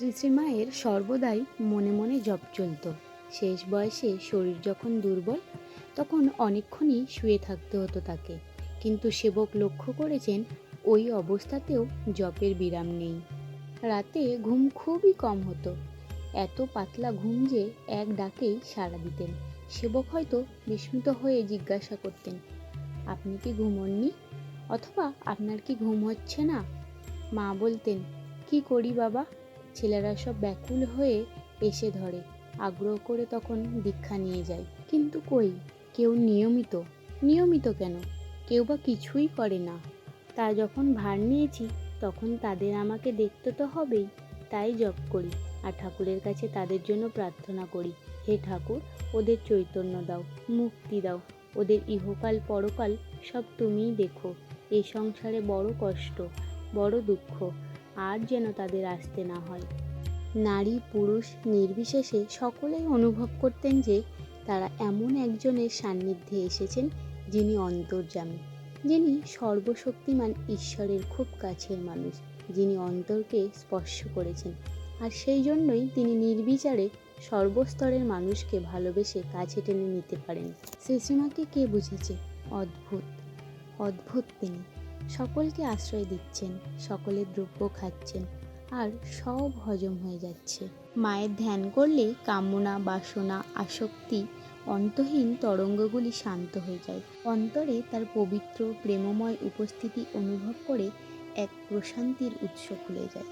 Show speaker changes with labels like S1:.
S1: শ্রী শ্রীমায়ের সর্বদাই মনে মনে জপ চলত। শেষ বয়সে শরীর যখন দুর্বল, তখন অনেকক্ষণই শুয়ে থাকতে হতো তাকে। কিন্তু সেবক লক্ষ্য করেছেন, ওই অবস্থাতেও জপের বিরাম নেই। রাতে ঘুম খুবই কম হতো। এত পাতলা ঘুম যে এক ডাকেই সাড়া দিতেন। সেবক হয়তো বিস্মিত হয়ে জিজ্ঞাসা করতেন, আপনি কি ঘুমোননি? অথবা আপনার কি ঘুম হচ্ছে না? মা বলতেন, কি করি বাবা? ছেলেরা সব ব্যাকুল হয়ে এসে ধরে। আগ্রহ করে তখন দীক্ষা নিয়ে যায়। কিন্তু কই? কেউ নিয়মিত। নিয়মিত কেন? কেউ বা কিছুই করে না। তা যখন ভার নিয়েছি, তখন তাদের আমাকে দেখতে তো হবেই। তাই জপ করি আর ঠাকুরের কাছে তাদের জন্য প্রার্থনা করি। হে ঠাকুর, ওদের চৈতন্য দাও, মুক্তি দাও। ওদের ইহকাল পরকাল সব তুমিই দেখো। এই সংসারে বড় কষ্ট, বড় দুঃখ। আর যেন তাদের আসতে না হয়। নারী পুরুষ নির্বিশেষে সকলেই অনুভব করতেন যে তারা এমন একজনের সান্নিধ্যে এসেছেন যিনি অন্তর্যামী, যিনি সর্বশক্তিমান ঈশ্বরের খুব কাছের মানুষ, যিনি অন্তরকে স্পর্শ করেছেন। আর সেই জন্যই তিনি নির্বিচারে সর্বস্তরের মানুষকে ভালোবেসে কাছে টেনে নিতে পারেন। শ্রীশ্রীমাকে কে বুঝেছে? অদ্ভুত। অদ্ভুত তিনি। সকলকে আশ্রয় দিচ্ছেন সকলের দ্রব্য খাচ্ছেন, আর সব হজম হয়ে যাচ্ছে। মায়ের ধ্যান করলে কামনা, বাসনা, আসক্তি, অন্তহীন তরঙ্গগুলি শান্ত হয়ে যায়। অন্তরে তার পবিত্র, প্রেমময় উপস্থিতি অনুভব করে এক প্রশান্তির উৎস খুলে যায়।